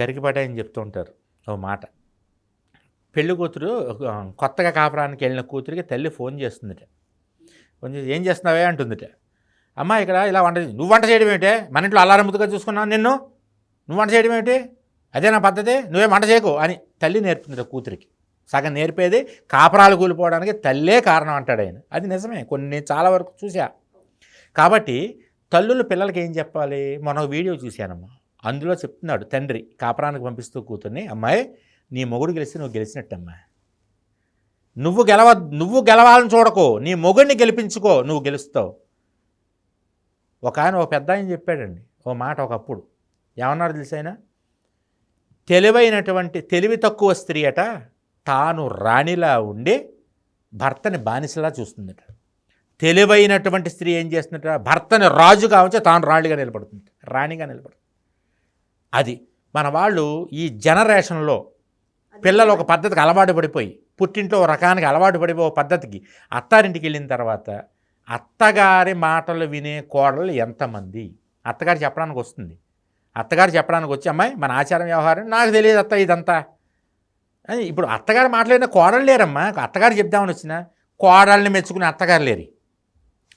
గరికిపాటి అని చెప్తూ ఉంటారు ఓ మాట. పెళ్ళి కూతురు కొత్తగా కాపురానికి వెళ్ళిన కూతురికి తల్లి ఫోన్ చేస్తుందిట. ఫోన్ చేసి ఏం చేస్తున్నావే? అంటుందిట. అమ్మ ఇక్కడ ఇలా వంట నువ్వు వంట చేయడం ఏంటే మన ఇంట్లో అల్లారం ముద్దుగా చూసుకున్నావు నిన్ను? నువ్వు వంట చేయడం ఏంటి అదే నా పద్ధతి? నువ్వే వంట చేయకు? అని తల్లి నేర్పుతుందిట కూతురికి. సగం నేర్పేది కాపురాలు కూలిపోవడానికి తల్లే కారణం అంటాడు ఆయన. అది నిజమే కొన్ని చాలా వరకు చూసా కాబట్టి తల్లులు పిల్లలకి ఏం చెప్పాలి? మొన్న ఒక వీడియో చూశానమ్మా. అందులో చెప్తున్నాడు తండ్రి కాపురానికి పంపిస్తూ కూతుర్ని అమ్మాయి నీ మొగుడు గెలిస్తే నువ్వు గెలిచినట్టమ్మా. నువ్వు గెలవ నువ్వు గెలవాలని చూడకో నీ మొగుడిని గెలిపించుకో నువ్వు గెలుస్తావు. ఒక ఆయన ఒక పెద్ద ఆయన చెప్పాడండి ఓ మాట ఒకప్పుడు. ఏమన్నారు తెలిసైనా తెలివైనటువంటి తెలివి తక్కువ స్త్రీ అట తాను రాణిలా ఉండి భర్తని బానిసలా చూస్తుందట. తెలివైనటువంటి స్త్రీ ఏం చేస్తుందట భర్తని రాజుగా ఉంచి తాను రాణిగా నిలబడుతుంది రాణిగా నిలబడుతుంది. అది మన వాళ్ళు ఈ జనరేషన్లో పిల్లలు ఒక పద్ధతికి అలవాటు పడిపోయి పుట్టింట్లో ఒక రకానికి అలవాటు పడిపోయే పద్ధతికి అత్తారింటికి వెళ్ళిన తర్వాత అత్తగారి మాటలు వినే కోడలు ఎంతమంది? అత్తగారు చెప్పడానికి వస్తుంది. అత్తగారు చెప్పడానికి వచ్చి అమ్మాయి మన ఆచారం వ్యవహారం నాకు తెలియదు అత్త ఇదంతా. అని ఇప్పుడు అత్తగారు మాట్లాడిన కోడలు లేరమ్మా. అత్తగారు చెప్దామని వచ్చిన కోడల్ని మెచ్చుకునే అత్తగారు లేరు.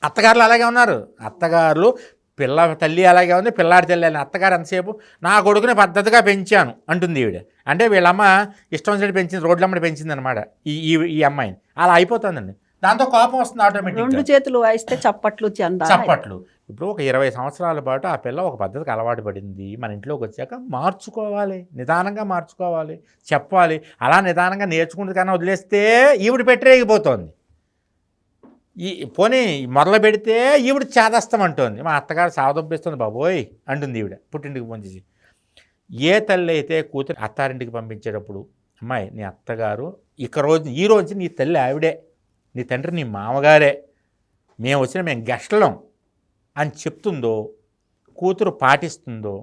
అత్తగారులు అలాగే ఉన్నారు. అత్తగారులు పిల్ల తల్లి అలాగే ఉంది పిల్లాడి తల్లి అని అత్తగారు ఎంతసేపు? నా కొడుకుని పద్ధతిగా పెంచాను అంటుంది ఈవిడ. అంటే వీళ్ళమ్మ ఇష్టం వచ్చినట్టు పెంచింది రోడ్లమ్మడి పెంచింది అనమాట ఈ ఈ అమ్మాయిని. అలా అయిపోతుందండి. దాంతో కోపం వస్తుంది రెండు ఆటోమేటిక్గా చేతులు వాయిస్తే చప్పట్లు చందా చప్పట్లు. ఇప్పుడు ఒక ఇరవై సంవత్సరాల పాటు ఆ పిల్ల ఒక పద్ధతికి అలవాటు పడింది. మన ఇంట్లోకి వచ్చాక మార్చుకోవాలి నిదానంగా మార్చుకోవాలి చెప్పాలి. అలా నిదానంగా నేర్చుకుంటే కానీ వదిలేస్తే ఈవిడ పెట్టరేగిపోతుంది. ఈ పోనీ మొదలు పెడితే ఈవిడ చేదస్తం అంటుంది మా అత్తగారు సావదొబ్బిస్తుంది బాబోయ్ అంటుంది ఈవిడ పుట్టింటికి ఫోన్ చేసి. ఏ తల్లి అయితే కూతురు అత్తారింటికి పంపించేటప్పుడు అమ్మాయి నీ అత్తగారు ఇక రోజు ఈ రోజు నీ తల్లి ఆవిడే నీ తండ్రి నీ మామగారే మేము వచ్చిన మేము గెస్టలం అని చెప్తుందో కూతురు పాటిస్తుందో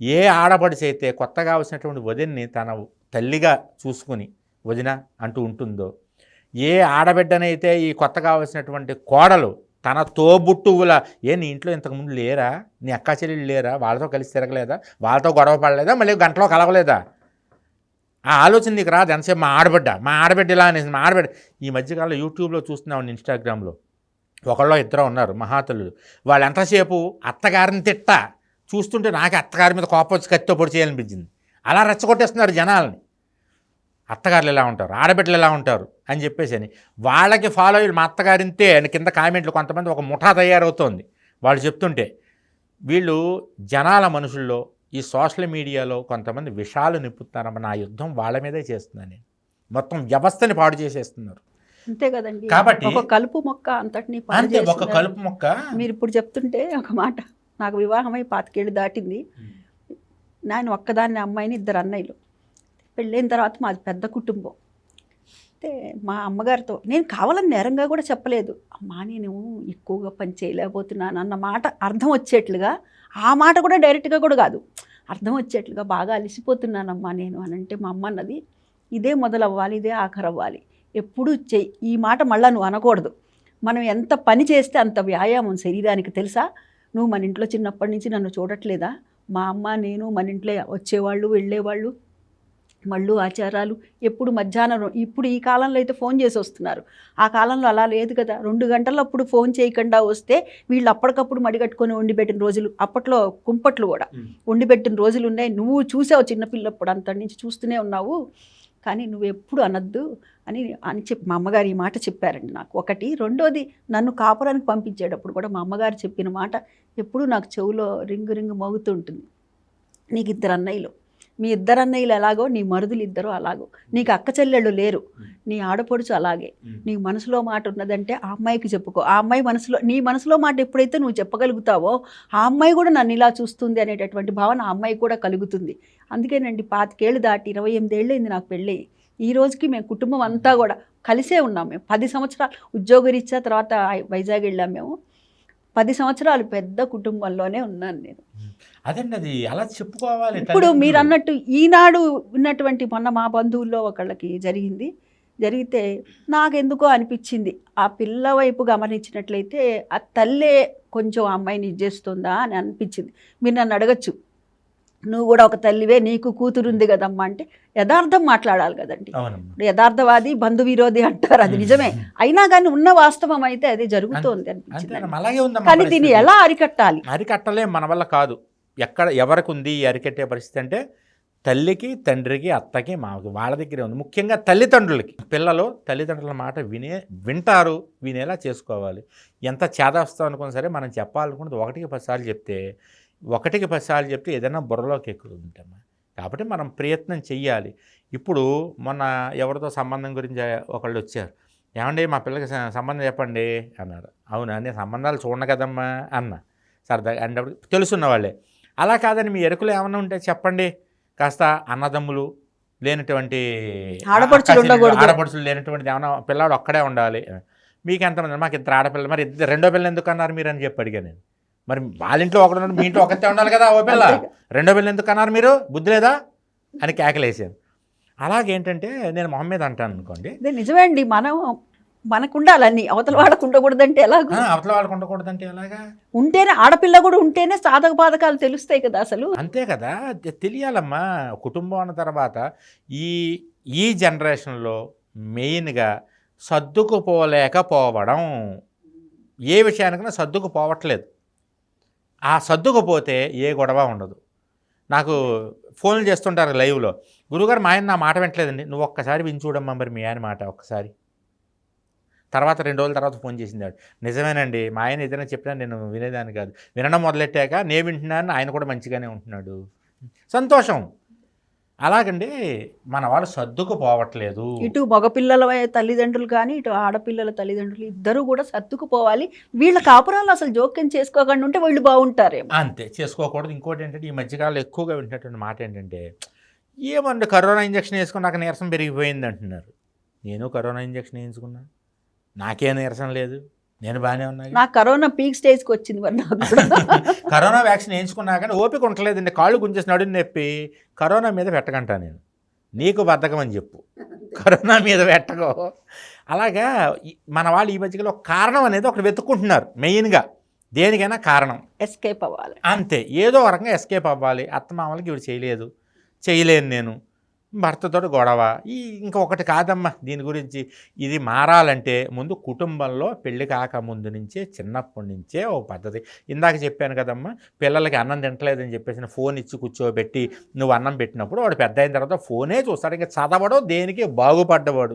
ఏ ఆడపడిచి అయితే కొత్తగా వచ్చినటువంటి వదిన్ని తన తల్లిగా చూసుకుని వదిన అంటూ ఉంటుందో ఏ ఆడబిడ్డనైతే ఈ కొత్త కావాల్సినటువంటి కోడలు తన తోబుట్టువుల ఏ నీ ఇంట్లో ఇంతకుముందు లేరా? నీ అక్క చెల్లెళ్ళు లేరా? వాళ్ళతో కలిసి తిరగలేదా? వాళ్ళతో గొడవ పడలేదా? మళ్ళీ గంటలో కలవలేదా? ఆ ఆలోచన నీకు రాదు. ఎంతసేపు మా ఆడబిడ్డ మా ఆడబిడ్డ ఇలా అనేసి మా ఆడబిడ్డ. ఈ మధ్యకాలంలో యూట్యూబ్లో చూస్తున్నాం ఇన్స్టాగ్రామ్లో. ఒకళ్ళు ఇద్దరు ఉన్నారు మహాతలు వాళ్ళు ఎంతసేపు అత్తగారిని తిట్ట? చూస్తుంటే నాకు అత్తగారి మీద కోపం వచ్చి కత్తితో పొడి చేయాలనిపించింది. అలా రెచ్చగొట్టేస్తున్నారు జనాలని. అత్తగారులు ఎలా ఉంటారు? ఆడబిడ్డలు ఎలా ఉంటారు? అని చెప్పేసి అని వాళ్ళకి ఫాలో అయ్యి మా అత్తగారింతే అని కింద కామెంట్లు కొంతమంది ఒక ముఠా తయారవుతోంది. వాళ్ళు చెప్తుంటే వీళ్ళు జనాల మనుషుల్లో ఈ సోషల్ మీడియాలో కొంతమంది విషాలు నింపుతున్నారమ్మ నా యుద్ధం వాళ్ళ మీదే చేస్తున్నాను నేను. మొత్తం వ్యవస్థని పాడు చేసేస్తున్నారు. అంతే కదండి. కాబట్టి- ఒక కలుపు మొక్క అంతటిని పాడు అంతే ఒక. కలుపు మొక్క మీరు ఇప్పుడు చెప్తుంటే ఒక మాట నాకు వివాహమై పాతికేళ్ళు దాటింది. నేను ఒక్కదాన్ని అమ్మాయిని ఇద్దరు అన్నయ్యలు. పెళ్ళైన తర్వాత మాది పెద్ద కుటుంబం. అయితే మా అమ్మగారితో నేను కావాలని నేరంగా కూడా చెప్పలేదు. అమ్మా నేను ఎక్కువగా పని చేయలేకపోతున్నాను అన్న మాట అర్థం వచ్చేట్లుగా ఆ మాట కూడా డైరెక్ట్గా కూడా కాదు. అర్థం వచ్చేట్లుగా బాగా అలసిపోతున్నానమ్మా నేను అని అంటే మా అమ్మ అన్నది ఇదే మొదలవ్వాలి ఇదే ఆఖరు అవ్వాలి ఎప్పుడు చెయ్యి ఈ మాట మళ్ళీ నువ్వు అనకూడదు. మనం ఎంత పని చేస్తే అంత వ్యాయామం శరీరానికి తెలుసా? నువ్వు మన ఇంట్లో చిన్నప్పటి నుంచి నన్ను చూడట్లేదా? మా అమ్మ నేను మన ఇంట్లో వచ్చేవాళ్ళు వెళ్ళేవాళ్ళు మళ్ళు ఆచారాలు ఎప్పుడు మధ్యాహ్నం ఇప్పుడు ఈ కాలంలో అయితే ఫోన్ చేసి వస్తున్నారు. ఆ కాలంలో అలా లేదు కదా. రెండు గంటలు అప్పుడు ఫోన్ చేయకుండా వస్తే వీళ్ళు అప్పటికప్పుడు మడిగట్టుకొని వండి పెట్టిన రోజులు అప్పట్లో కుంపట్లు కూడా మ్. వండి పెట్టిన రోజులు ఉన్నాయి. నువ్వు చూసావు చిన్నపిల్లప్పుడు అంతటి నుంచి చూస్తూనే ఉన్నావు. కానీ నువ్వు ఎప్పుడు అనద్దు అని అని చెప్పి మా అమ్మగారు ఈ మాట చెప్పారండి నాకు. ఒకటి. రెండోది నన్ను కాపురానికి పంపించేటప్పుడు కూడా మా అమ్మగారు చెప్పిన మాట ఎప్పుడూ నాకు చెవులో రింగు రింగు మోగుతూ ఉంటుంది. నీకు ఇద్దరు అన్నయ్యలు. మీ ఇద్దరు అన్నయ్యలు ఎలాగో నీ మరుదులు ఇద్దరు అలాగో నీకు అక్క చెల్లెళ్ళు లేరు. నీ ఆడపడుచు అలాగే. నీ మనసులో మాట ఉన్నదంటే ఆ అమ్మాయికి చెప్పుకో. ఆ అమ్మాయి మనసులో నీ మనసులో మాట ఎప్పుడైతే నువ్వు చెప్పగలుగుతావో ఆ అమ్మాయి కూడా నన్ను ఇలా చూస్తుంది అనేటటువంటి భావన ఆ అమ్మాయి కూడా కలుగుతుంది. అందుకేనండి పాతికేళ్ళు దాటి ఇరవై ఎనిమిదేళ్ళు అయింది నాకు పెళ్ళి. ఈ రోజుకి మేము కుటుంబం అంతా కూడా కలిసే ఉన్నాం మేము. పది సంవత్సరాలు ఉద్యోగరీత్యా తర్వాత వైజాగ్ వెళ్ళాం మేము. పది సంవత్సరాలు పెద్ద కుటుంబంలోనే ఉన్నాను నేను. అదండి అది? అలా చెప్పుకోవాలి ఇప్పుడు. మీరు అన్నట్టు ఈనాడు ఉన్నటువంటి మొన్న మా బంధువుల్లో ఒకళ్ళకి జరిగింది. జరిగితే నాకెందుకో అనిపించింది. ఆ పిల్ల వైపు గమనించినట్లయితే ఆ తల్లే కొంచెం అమ్మాయిని ఇది చేస్తుందా? అని అనిపించింది. మీరు నన్ను అడగచ్చు. నువ్వు కూడా ఒక తల్లివే నీకు కూతురు ఉంది కదమ్మా అంటే యథార్థం మాట్లాడాలి కదండి. యథార్థవాది బంధు విరోధి అంటారు అది నిజమే. అయినా కానీ ఉన్న వాస్తవం అయితే అది జరుగుతోంది అనిపించింది. కానీ దీన్ని. ఎలా అరికట్టాలి? అరికట్టలేం మన వల్ల కాదు. ఎక్కడ ఎవరికి ఉంది అరికట్టే పరిస్థితి అంటే తల్లికి తండ్రికి అత్తకి మామకి వాళ్ళ దగ్గరే ఉంది. ముఖ్యంగా తల్లిదండ్రులకి. పిల్లలు తల్లిదండ్రుల మాట వినే వింటారు వినేలా చేసుకోవాలి. ఎంత చేదస్తాం అనుకున్నా సరే మనం చెప్పాలనుకున్నది ఒకటికి పదిసార్లు చెప్తే ఒకటికి పదిసార్లు చెప్తే ఏదైనా బుర్రలోకి ఎక్కుతుంటమ్మా కాబట్టి మనం ప్రయత్నం చెయ్యాలి. ఇప్పుడు మొన్న ఎవరితో సంబంధం గురించి ఒకళ్ళు వచ్చారు. ఏమండి మా పిల్లకి సంబంధం చెప్పండి అన్నారు. అవునా నేను సంబంధాలు చూడను కదమ్మా అన్న. సరదాగా అంటే తెలుసున్న వాళ్ళే. అలా కాదని మీ ఎరుకులు ఏమైనా ఉంటే చెప్పండి. కాస్త అన్నదమ్ములు లేనటువంటి ఆడపడుచులు లేనటువంటిది ఏమైనా పిల్లాడు ఒక్కడే ఉండాలి. మీకు ఎంతమంది మాకు ఇద్దరు ఆడపిల్ల మరి ఇద్దరు రెండో పిల్ల ఎందుకు అన్నారు మీరు అని చెప్పి అడిగా నేను. మరి వాళ్ళ ఇంట్లో ఒకడు మీ ఇంట్లో ఒకతే ఉండాలి కదా ఓ పిల్ల. రెండో పిల్ల ఎందుకు అన్నారు మీరు? బుద్ధి లేదా? అని కేకలేసాను అలాగేంటంటే నేను మొహం మీద అంటాను అనుకోండి. నిజమే అండి. మనం మనకు ఉండాలని అవతల వాడకు ఉండకూడదంటే ఎలాగో? అవతల వాళ్ళకు ఉండకూడదంటే ఎలాగా? ఉంటేనే ఆడపిల్ల కూడా ఉంటేనే సాధక బాధకాలు తెలుస్తాయి కదా అసలు. అంతే కదా. తెలియాలమ్మా. కుటుంబం అన్న తర్వాత ఈ ఈ జనరేషన్లో మెయిన్గా సర్దుకుపోలేకపోవడం ఏ విషయానికైనా సర్దుకుపోవట్లేదు. ఆ సర్దుకుపోతే ఏ గొడవ ఉండదు. నాకు ఫోన్లు చేస్తుంటారు లైవ్లో గురుగారు మా ఆయన నా మాట వింటలేదండి నువ్వు ఒక్కసారి విని చూడమ్మా మరి మీ ఆయన మాట ఒక్కసారి. తర్వాత రెండు రోజుల తర్వాత ఫోన్ చేసింది ఆవిడ నిజమేనండి మా ఆయన ఏదైనా చెప్పినా నేను వినేదాన్ని కాదు. వినడం మొదలెట్టాక నేను వింటున్నాను ఆయన కూడా మంచిగానే ఉంటున్నాడు. సంతోషం. అలాగండి మన వాళ్ళు సర్దుకుపోవట్లేదు ఇటు మగపిల్లల తల్లిదండ్రులు కానీ ఇటు ఆడపిల్లల తల్లిదండ్రులు ఇద్దరు కూడా సర్దుకుపోవాలి వీళ్ళ కాపురాలు అసలు జోక్యం చేసుకోకుండా ఉంటే వీళ్ళు బాగుంటారేమో. అంతే చేసుకోకూడదు. ఇంకోటి ఏంటంటే ఈ మధ్యకాలంలో ఎక్కువగా వింటున్నటువంటి మాట ఏంటంటే ఏమండి కరోనా ఇంజక్షన్ వేసుకున్నాక నీరసం పెరిగిపోయింది అంటున్నారు. నేను కరోనా ఇంజక్షన్ వేయించుకున్నా. నాకే నీరసం లేదు. నేను బాగానే ఉన్నా నాకు కరోనా పీక్ స్టేజ్కి వచ్చింది మరి నాకు కూడా. కరోనా వ్యాక్సిన్ వేయించుకున్నా కానీ ఓపిక ఉండలేదండి కాళ్ళు గుంజేసి నడుని నొప్పి. కరోనా మీద పెట్టకంటా నేను. నీకు బద్ధకం అని చెప్పు. కరోనా మీద పెట్టకో. అలాగా మన వాళ్ళు ఈ మధ్యలో ఒక కారణం అనేది ఒకటి వెతుక్కుంటున్నారు మెయిన్గా. దేనికైనా కారణం. ఎస్కేప్ అవ్వాలి. అంతే. ఏదో ఒక రకంగా ఎస్కేప్ అవ్వాలి. అత్తమామలకి ఇవి చేయలేదు. చేయలేను నేను. భర్తతో గొడవ. ఈ ఇంకా ఒకటి కాదమ్మా దీని గురించి. ఇది మారాలంటే ముందు కుటుంబంలో పెళ్ళి కాక ముందు నుంచే చిన్నప్పటి నుంచే ఓ పద్ధతి. ఇందాక చెప్పాను కదమ్మా పిల్లలకి అన్నం తింటలేదని చెప్పేసి ఫోన్ ఇచ్చి కూర్చోబెట్టి నువ్వు అన్నం పెట్టినప్పుడు వాడు పెద్ద అయిన తర్వాత ఫోనే చూస్తాడు. ఇంకా చదవడం దేనికి? బాగుపడ్డవాడు.